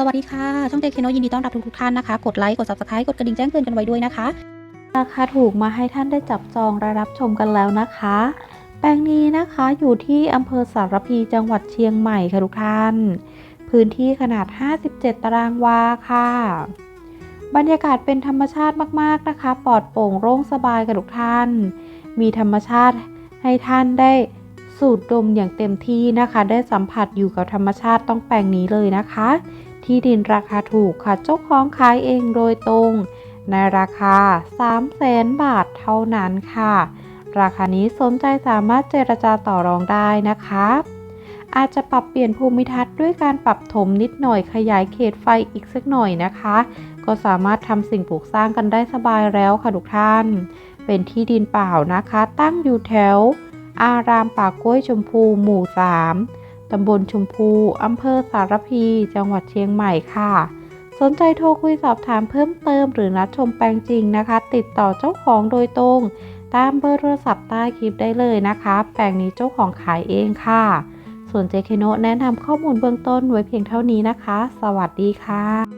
สวัสดีค่ะ ช่องเจคโนยินดีต้อนรับทุกๆท่านนะคะ กดไลค์ กด subscribe กดกระดิ่งแจ้งเตือนกันไว้ด้วยนะคะ ราคาถูกมาให้ท่านได้จับจองและรับชมกันแล้วนะคะ แปลงนี้นะคะอยู่ที่อำเภอสารพีจังหวัดเชียงใหม่ค่ะทุกท่าน พื้นที่ขนาด 57 ตารางวาค่ะ บรรยากาศเป็นธรรมชาติมากๆนะคะ ปลอดโปร่งโล่งสบายค่ะทุกท่าน มีธรรมชาติให้ท่านได้สูดดมอย่างเต็มที่นะคะ ได้สัมผัสอยู่กับธรรมชาติต้องแปลงนี้เลยนะคะ ที่ดินราคาถูกค่ะเจ้าของขายเองโดยตรง ในราคา 3 0 0แสนบาทเท่านั้นค่ะ ราคานี้สนใจสามารถเจรจาต่อรองได้นะคะ อาจจะปรับเปลี่ยนภูมิทัศน์ด้วยการปรับถมนิดหน่อยขยายเขตไฟอีกสักหน่อยนะคะ ก็สามารถทำสิ่งปลูกสร้างกันได้สบายแล้วค่ะทุกท่าน เป็นที่ดินเปล่านะคะ ตั้งอยู่แถว อารามป่ากล้วยชมพูหมู่ 3 ตำบลชมพูอำเภอสารพี จังหวัดเชียงใหม่ค่ะ สนใจโทรคุยสอบถามเพิ่มเติมหรือนัดชมแปลงจริงนะคะ ติดต่อเจ้าของโดยตรง ตามเบอร์โทรศัพท์ใต้คลิปได้เลยนะคะ แปลงนี้เจ้าของขายเองค่ะ ส่วนเจเคโนแนะนำข้อมูลเบื้องต้นไว้เพียงเท่านี้นะคะ สวัสดีค่ะ